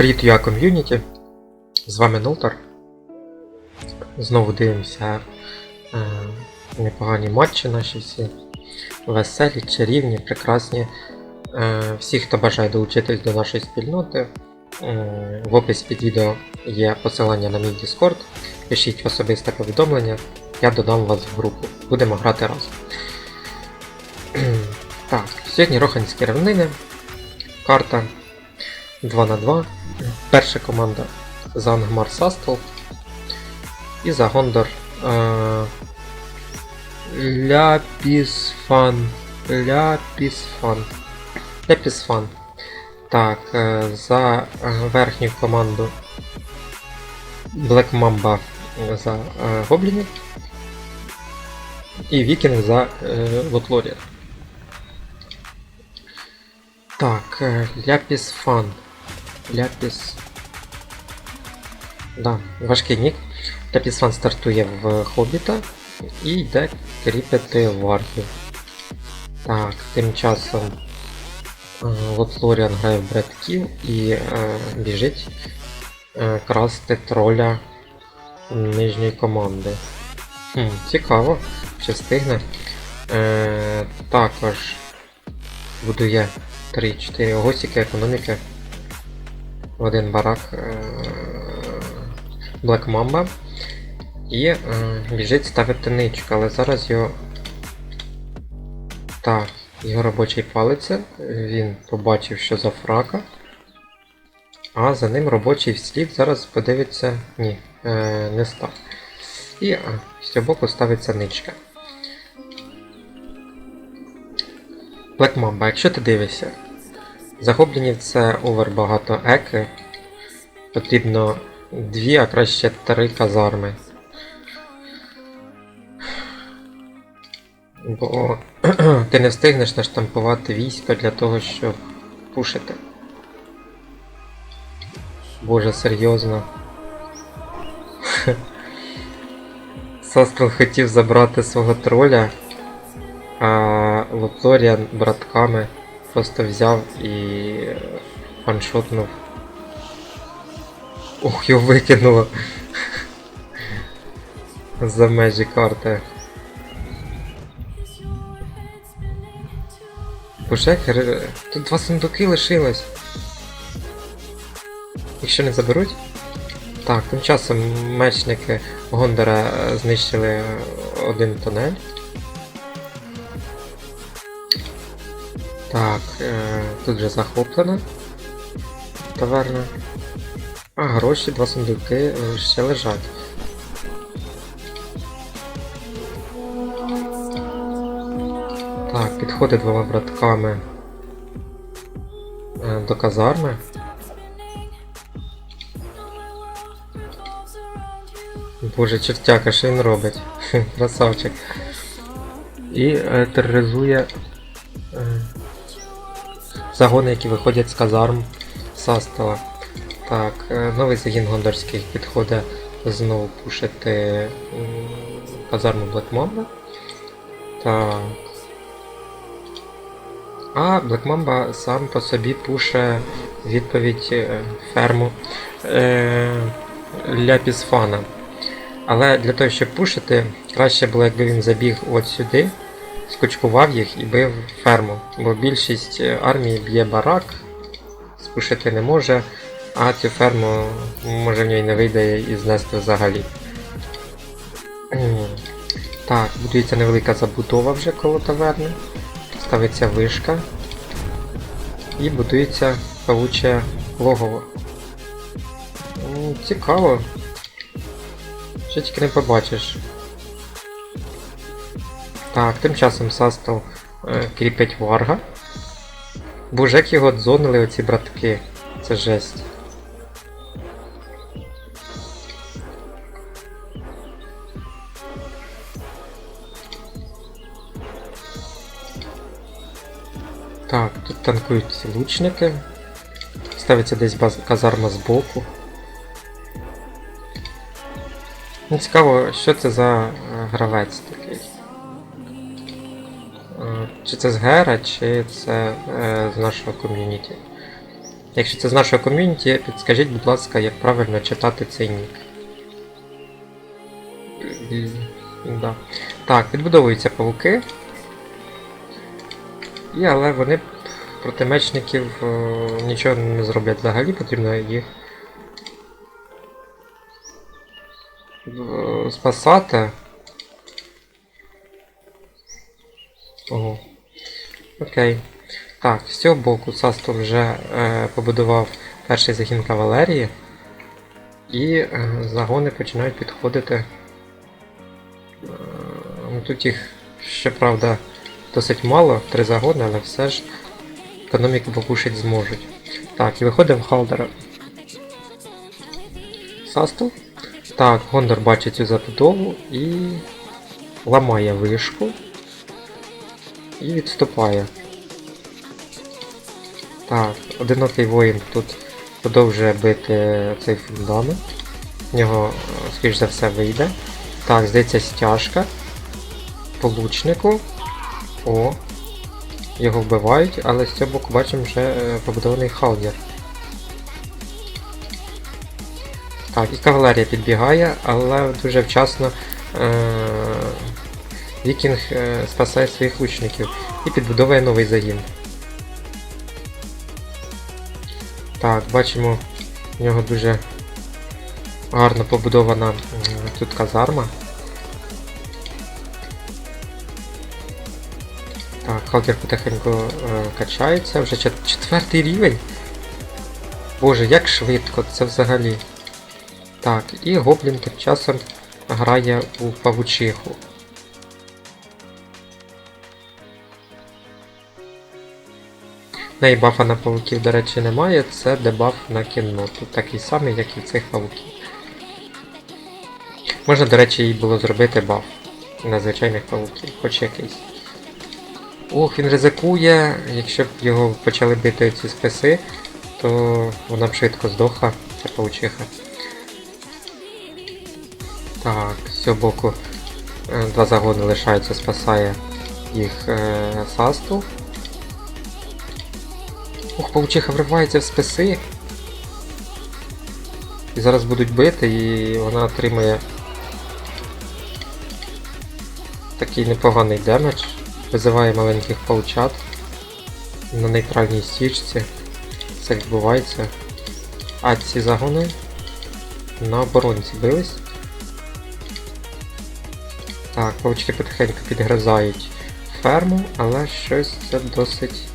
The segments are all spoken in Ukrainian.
Привіт, я ком'юніті. З вами Нолтар. Знову дивимося е, непогані матчі наші всі. Веселі, чарівні, прекрасні. Е, всі, хто бажає долучитись до нашої спільноти, е, в описі під відео є посилання на мій Discord. Пишіть особисте повідомлення, я додам вас в групу. Будемо грати разом. так, сьогодні роханські рівнини. Карта 2 на 2. Перша команда за Ангмар Састл. І за Гондор е, Ляпісфан. Ляпісфан. Ляпісфан. Так, е, за е, верхню команду Black Mamba за е, гоблінів. І Вікінг за е, Лотлорія. Так, е, Ляпіс Фан. Да, важкий нік. Ляпіс Фан стартує в Хобіта і йде кріпити вархів. Так, тим часом е, Лотлоріан грає в братків і е, біжить е, красти троля нижньої команди. Хм, цікаво, чи встигне. Е, також будує 3-4 госіки економіки. В один барак е, Black Mamba. І е, біжить ставити ничку, але зараз його. Так, його робочий палиться. Він побачив, що за фрака. А за ним робочий вслід зараз подивиться. Ні, е, не став. І з цього боку ставиться ничка. Black Mamba, якщо ти дивишся, захопленів це овер багато еки. Потрібно дві, а краще три казарми. Бо ти не встигнеш наштампувати військо для того, щоб пушити. Боже, серйозно. Состел хотів забрати свого троля, а Лотлоріан братками просто взяв і фаншотнув. Ох, його викинуло. За межі карти. Божекер, тут два сундуки лишилось. Якщо не заберуть. Так, тим часом мечники Гондора е, знищили е, один тунель. Так, е, тут вже захоплено. Таверна. А гроші, два сундуки е, ще лежать. Так, підходить двома братками е, до казарми. Боже, чертяка, що він робить? Красавчик. І е, тероризує загони, які виходять з казарм Састела. Так, е, новий загін гондорських підходить знову пушити казарму Black. Так. А Black сам по собі пуше відповідь е, ферму е, Ляпісфана. Але для того, щоб пушити, краще було, якби він забіг от сюди, скучкував їх і бив ферму. Бо більшість е, армії б'є барак, спушити не може, а цю ферму може в ній не вийде і знести взагалі. Так, будується невелика забудова вже коло таверни. Ставиться вишка. І будується павуче логово. Цікаво. Що тільки не побачиш. Так, тим часом Састел е, кріпить варга. Боже, як його дзонили оці братки. Це жесть. Так, тут танкують лучники. Ставиться десь баз... казарма збоку. Ну, цікаво, що це за е, гравець такий. Чи це з Гера, чи це е, з нашого ком'юніті. Якщо це з нашого ком'юніті, підскажіть, будь ласка, як правильно читати цей нік. Да. Так, відбудовуються павуки. І але вони проти мечників е, нічого не зроблять взагалі, потрібно їх е, спасати. Окей. Так, з цього боку Састо вже е, побудував перший загін кавалерії. І е, загони починають підходити. Е, ну, тут їх, щоправда, досить мало, три загони, але все ж економіку покушать зможуть. Так, і виходимо в Халдера. Састу. Так, Гондор бачить цю забудову і ламає вишку і відступає. Так, одинокий воїн тут продовжує бити цей фундамент. В нього, е, скоріш за все, вийде. Так, здається, стяжка. По лучнику. О. Його вбивають, але з цього боку бачимо вже е, побудований халдер. Так, і кавалерія підбігає, але дуже вчасно е- Вікінг е спасає своїх лучників і підбудовує новий загін. Так, бачимо, в нього дуже гарно побудована тут казарма. Так, Халкер потихеньку е, качається, вже четвертий рівень. Боже, як швидко це взагалі. Так, і Гоблін тим часом грає у павучиху. Неї бафа на павуків, до речі, немає, це дебаф на кінноту, такий самий, як і в цих павуків. Можна, до речі, їй було зробити баф на звичайних павуків, хоч якийсь. Ох, він ризикує, якщо б його почали бити ці списи, то вона б швидко здохла, ця паучиха. Так, з цього боку е, два загони лишаються, спасає їх е, Састу. Ох, паучиха вривається в списи. І зараз будуть бити, і вона отримує такий непоганий демедж. Визиває маленьких паучат на нейтральній стічці. Це відбувається. А ці загони на оборонці бились. Так, паучки потихеньку підгризають ферму, але щось це досить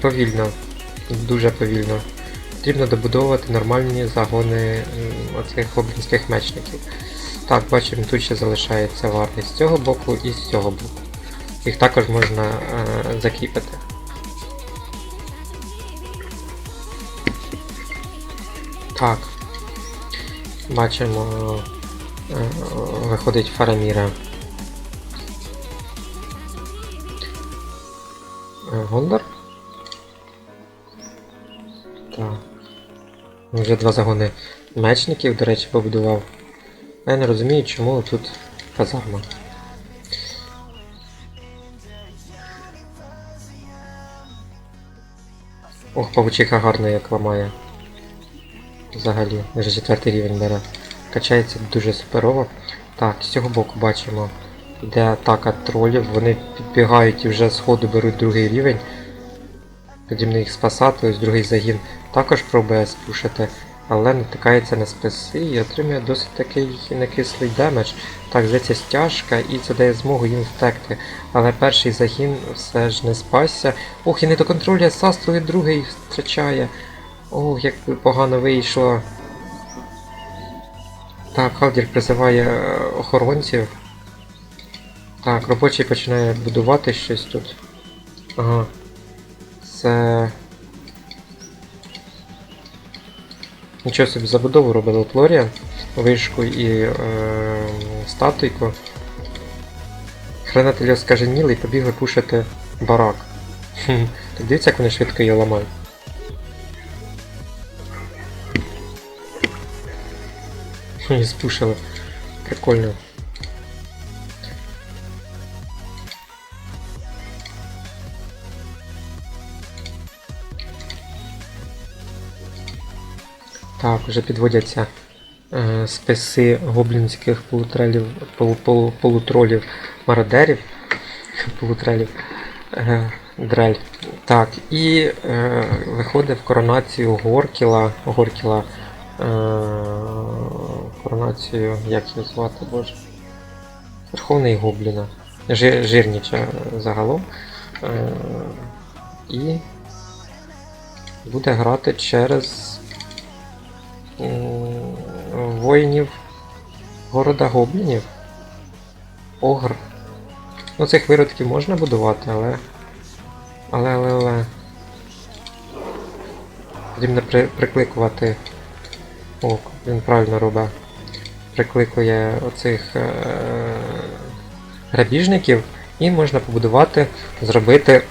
повільно. Дуже повільно. Потрібно добудовувати нормальні загони оцих гоблінських мечників. Так, бачимо, тут ще залишається варти з цього боку і з цього боку. Їх також можна е, закріпити. Так. Бачимо, е, виходить Фараміра. Е, Гондор? Так. Вже два загони мечників, до речі, побудував. Я не розумію, чому тут казарма. Ох, павучиха гарно як ламає. Взагалі, вже четвертий рівень бере. Качається дуже суперово. Так, з цього боку бачимо, йде атака тролів, вони підбігають і вже з ходу беруть другий рівень. Потрібно їх спасати, ось другий загін також пробує спушити, але натикається на списи і отримує досить такий некислий демедж. Так, здається стяжка і це дає змогу їм втекти. Але перший загін все ж не спасся. Ох, і не доконтролює Састру і другий втрачає. Ох, як погано вийшло. Так, Халдір призиває е, охоронців. Так, робочий починає будувати щось тут. Ага. Це. Нічого собі забудову робили Флоріан, вишку і е, статуйку. Хранителі оскаженіли і побігли пушити барак. Дивіться, як вони швидко її ламають. Її спушили. Прикольно. Так, вже підводяться е, списи гоблінських полутрелів, полу, полу, полутролів мародерів. Полутрелів. Е, дрель. Так, і е, виходить в коронацію Горкіла. Горкіла. Е, коронацію, як його звати, боже. Верховний Гобліна. Жи, жирніча загалом. Е, і буде грати через воїнів города Гоблінів. Огр. Ну, цих виродків можна будувати, але. Але, але, але. Потрібно при, прикликувати. О, він правильно робить. Прикликує оцих е, грабіжників і можна побудувати, зробити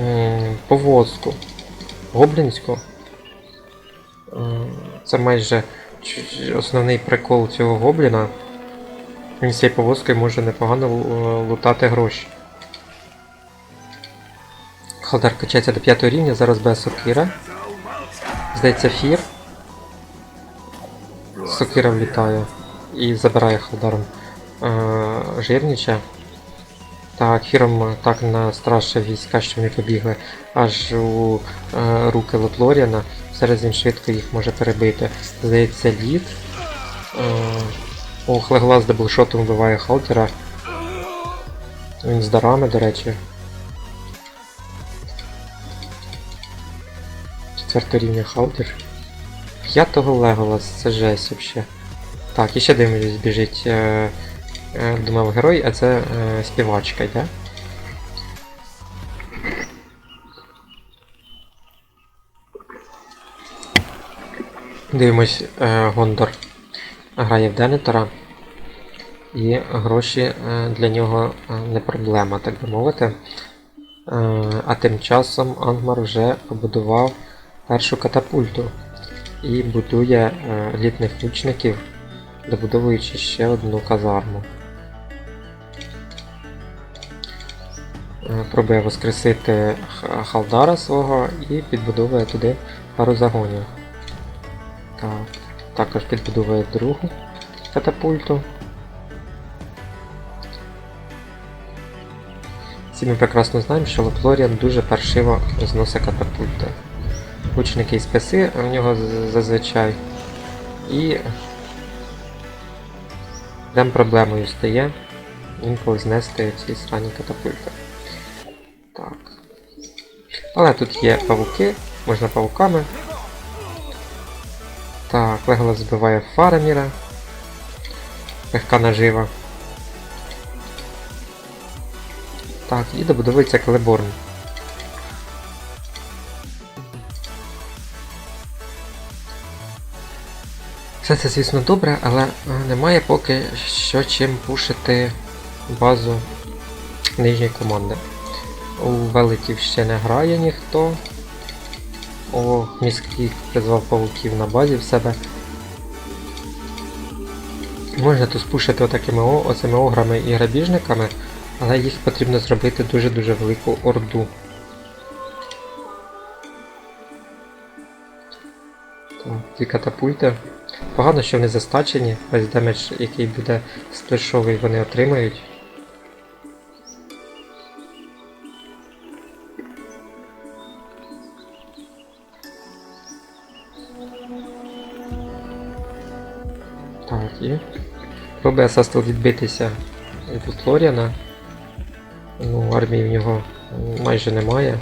м, повозку гоблінську. М, Це майже основний прикол цього гобліна. Він з цією повозкою може непогано лутати гроші. Халдар качається до 5 рівня, зараз без сокира. Здається, фір. Сокира влітає і забирає Халдаром е, жирніча. Так, фіром так настрашив війська, що вони побігли аж у е, руки Лотлоріана. Зараз він швидко їх може перебити. Здається, лід. Е, Ох, Леглас даблшотом вбиває Халтера. Він з дарами, до речі. Четвертого рівня Халтер. П'ятого Леголас, це жесть вообще. Так, і ще дивимось, біжить. Е, е, думав герой, а це співачка йде. Дивимось, е, Гондор грає в Денетора. І гроші е, для нього е, не проблема, так би мовити. А тим часом Ангмар вже побудував першу катапульту і будує літних лучників, добудовуючи ще одну казарму. Пробує воскресити Халдара свого і підбудовує туди пару загонів. Так, також підбудовує другу катапульту. Всі ми прекрасно знаємо, що Лоплоріан дуже паршиво зносить катапульти. Лучники і списи в нього зазвичай. І прям проблемою стає інколи знести ці срані катапульти. Так. Але тут є павуки, можна павуками. Так, Леголас збиває Фараміра. Легка нажива. Так, і добудовується Келеборн. Все це, звісно, добре, але е, немає поки що чим пушити базу нижньої команди. У велетів ще не грає ніхто. О, міський призвав павуків на базі в себе. Можна тут спушити отакими оцими ограми і грабіжниками, але їх потрібно зробити дуже-дуже велику орду. Дві катапульти. Погано, що вони застачені, весь демедж, який буде сплешовий, вони отримають. Пробує Састел відбитися від Лотлоріана. Ну, армії в нього майже немає.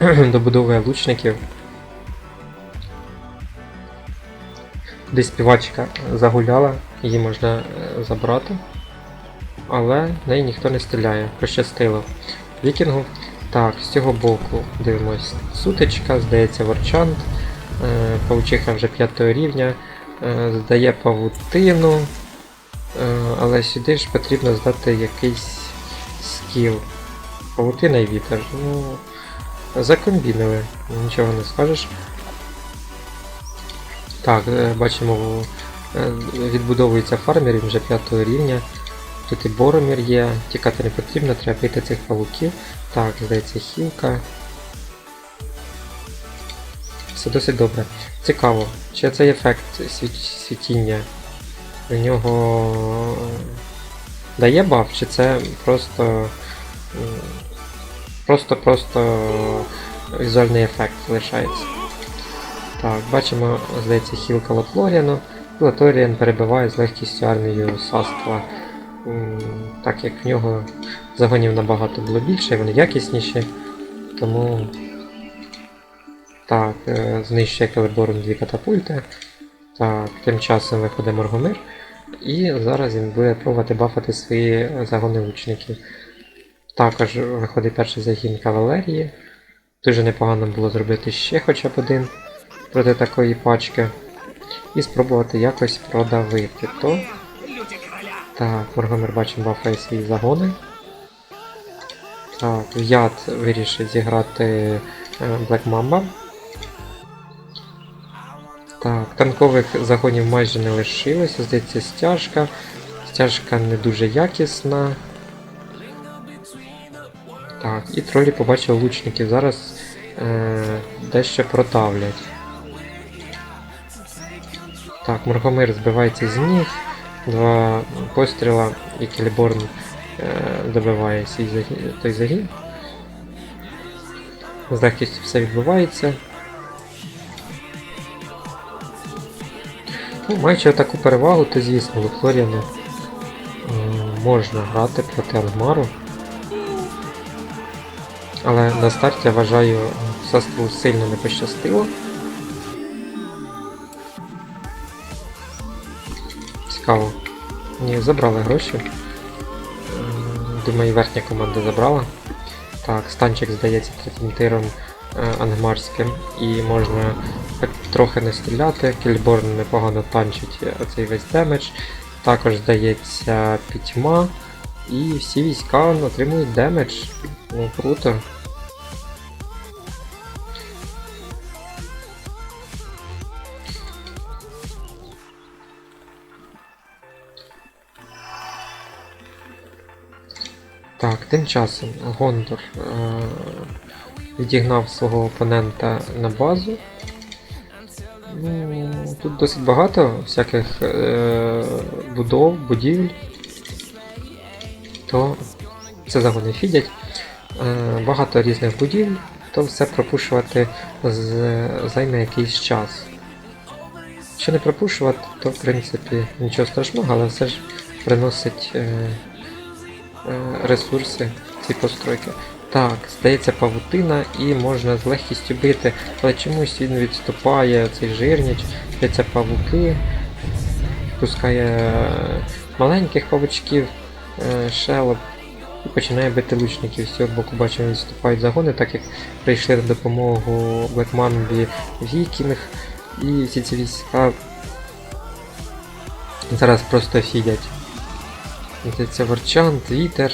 Добудовує лучників. Десь співачка загуляла, її можна е, забрати. Але неї ніхто не стріляє, пощастило. Вікінгу. Так, з цього боку дивимось сутичка, здається, Ворчант. Е, Паучиха вже 5 рівня. Е, здає павутину. Але сюди ж потрібно здати якийсь скіл. Павутина і вітер. Ну, закомбінили, нічого не скажеш. Так, е, бачимо, е, відбудовується фармер, він вже 5 рівня. Тут і Боромір є, тікати не потрібно, треба бити цих павуків. Так, здається, хілка. все досить добре. Цікаво, чи цей ефект світ- світіння у нього дає баф, чи це просто просто-просто візуальний ефект залишається. Так, бачимо, здається, хілка Лотлоріану. І Лотлоріан перебиває з легкістю армію Саства. Так як в нього загонів набагато було більше, вони якісніші. Тому. Так, е, знищує Келеборн дві катапульти. Так, тим часом виходить Моргомир. І зараз він буде пробувати бафати свої загони лучників. Також виходить перший загін кавалерії. Дуже непогано було зробити ще хоча б один проти такої пачки. І спробувати якось продавити то. Так, Моргомер бачимо бафає свої загони. Так, Яд вирішить зіграти е, Black Mamba. Так, танкових загонів майже не лишилося, здається, стяжка. Стяжка не дуже якісна. Так, і тролі побачили лучників. Зараз е, дещо протавлять. Так, Моргомир збивається з ніг. Два постріла і Келіборн е, добиває свій той загін. З легкістю все відбувається. Ну, маючи таку перевагу, то звісно, Луфлоріану можна грати проти Ангмару. Але на старті я вважаю, Саству сильно не пощастило. Цікаво. Ні, забрали гроші. Думаю, верхня команда забрала. Так, станчик здається третім тиром е, ангмарським і можна так трохи не стріляти. Кільборн непогано танчить оцей весь демедж. Також здається пітьма. І всі війська отримують демедж. Ну круто. Так, тим часом Гондор е- відігнав свого опонента на базу. Ну, тут досить багато всяких е- будов, будівель. То це загони фідять. Е- багато різних будівель, то все пропушувати з- займе якийсь час. Якщо не пропушувати, то в принципі нічого страшного, але все ж приносить. Е- е, ресурси ці постройки. Так, здається павутина і можна з легкістю бити, але чомусь він відступає, цей жирніч, здається павуки, пускає маленьких павучків, е, шелеп і починає бити лучників. З цього боку бачимо відступають загони, так як прийшли на допомогу Блекманбі Вікінг, і всі ці війська зараз просто фідять. Це Ворчант, Вітер.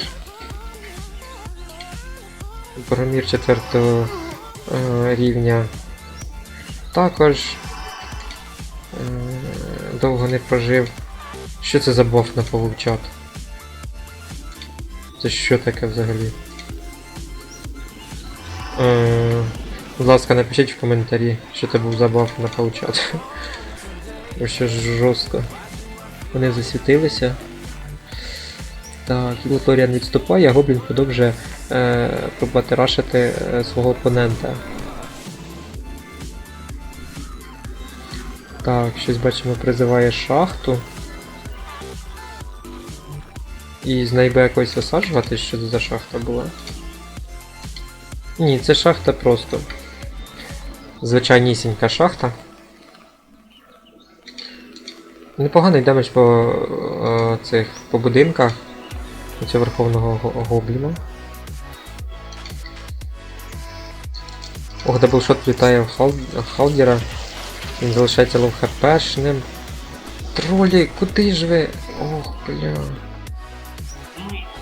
Боромір 4 е, рівня. Також е, довго не прожив. Що це за баф на павучат? Це що таке взагалі? Е, будь ласка, напишіть в коментарі, що це був за баф на павучат. Що ж жорстко. Вони засвітилися. Так, Луторіан відступає, а Гоблін продовжує е, пробувати рашити е, свого опонента. Так, щось бачимо, призиває шахту. І з якось висаджувати, що це за шахта була. Ні, це шахта просто. Звичайнісінька шахта. Непоганий демедж по е, цих по будинках. Це верховного го- гобліна. Ох, даблшот влітає в, хал... в халдіра. Він залишається лов хпшним. Тролі, куди ж ви? Ох, бля.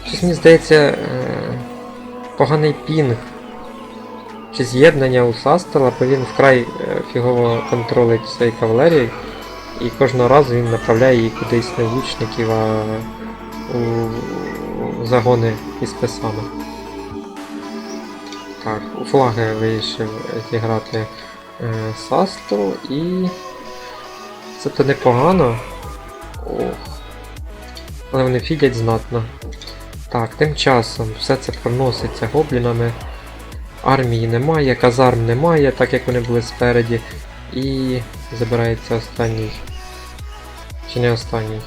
Щось мені здається. Е... Поганий пінг. Чи з'єднання у Састела, бо він вкрай е, фігово контролить своєї кавалерії. І кожного разу він направляє її кудись в лучників, а у загони із писами. Так, у флаги вирішив зіграти е, Састу і. Це то непогано. Ох. Але вони фідять знатно. Так, тим часом все це проноситься гоблінами. Армії немає, казарм немає, так як вони були спереді. І забирається останній. Чи не останній?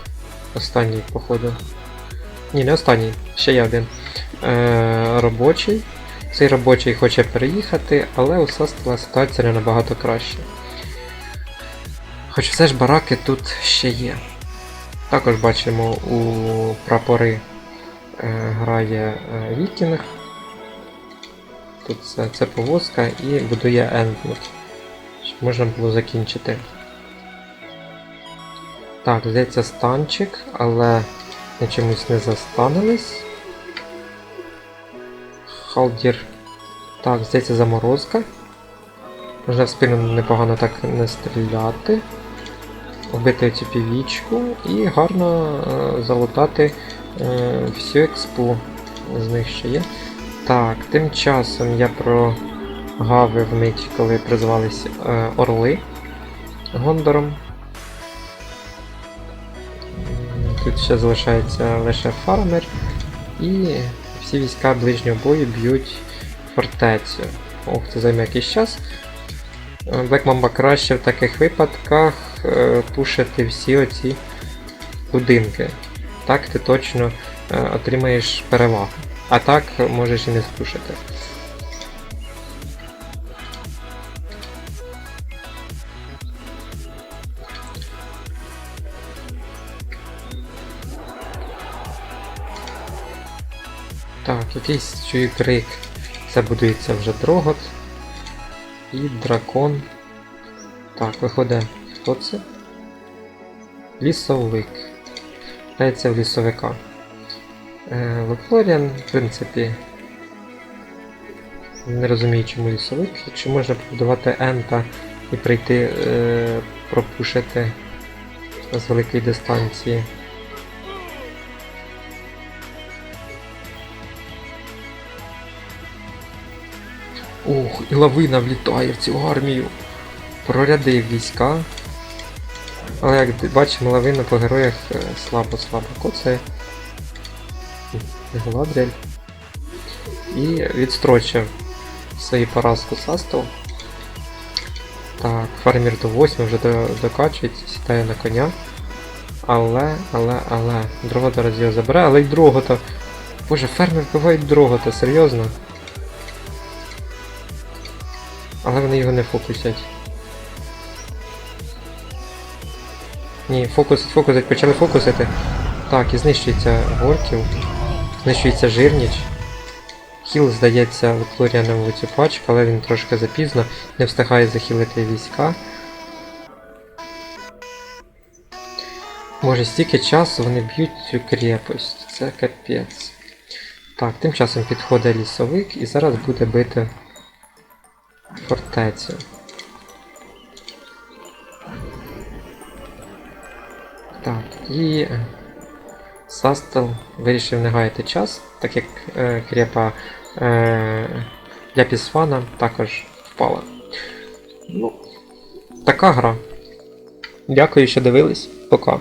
Останній, походу. Ні, не останній, ще є один. Е, робочий. Цей робочий хоче переїхати, але у Састела ситуація не набагато краще. Хоч все ж бараки тут ще є. Також бачимо у прапори е, грає е, Вікінг. Тут це, це повозка і будує Ендмут. Щоб можна було закінчити. Так, здається станчик, але ми чомусь не застанились. Халдір. Так, здається заморозка. Можна в спину непогано так не стріляти. Вбити цю півічку і гарно е, залутати е, всю експу. З них ще є. Так, тим часом я прогавив мить, коли призвались е, орли Гондором. Тут ще залишається лише фармер і всі війська ближнього бою б'ють фортецю. Ох, це займе якийсь час. Black Mamba краще в таких випадках е, пушити всі оці будинки. Так ти точно е, отримаєш перевагу. А так можеш і не спушити. Якийсь чую крик. Це будується вже дрогот. І дракон. Так, виходить. Хто це? Лісовик. Грається в лісовика. Е, Локлоріан, в принципі. Не розумію, чому лісовик. Чи можна побудувати ента і прийти е, пропушити з великої дистанції. Ох, і лавина влітає в цю армію. Прорядив війська. Але як бачимо, лавина по героях е, слабо-слабо коцає. Гладріль. І відстрочив свою поразку Састов. Так, фармір до 8 вже до, докачується, сідає на коня. Але, але, але. Дрогота раз його забере, але й Дрогота. Боже, фермер вбивають Дрогота, серйозно? Але вони його не фокусять. Ні, фокусить, фокусить, почали фокусити. Так, і знищується Горків. Знищується Жирніч. Хіл, здається, Луклоріаном в цю пачку, але він трошки запізно, не встигає захилити війська. Може, стільки часу вони б'ють цю крепость. Це капець. Так, тим часом підходить лісовик і зараз буде бити фортецю. Так, і Састел вирішив не гаяти час, так як е, крепа е, для Пісфана також впала. Ну, така гра. Дякую, що дивились. Пока.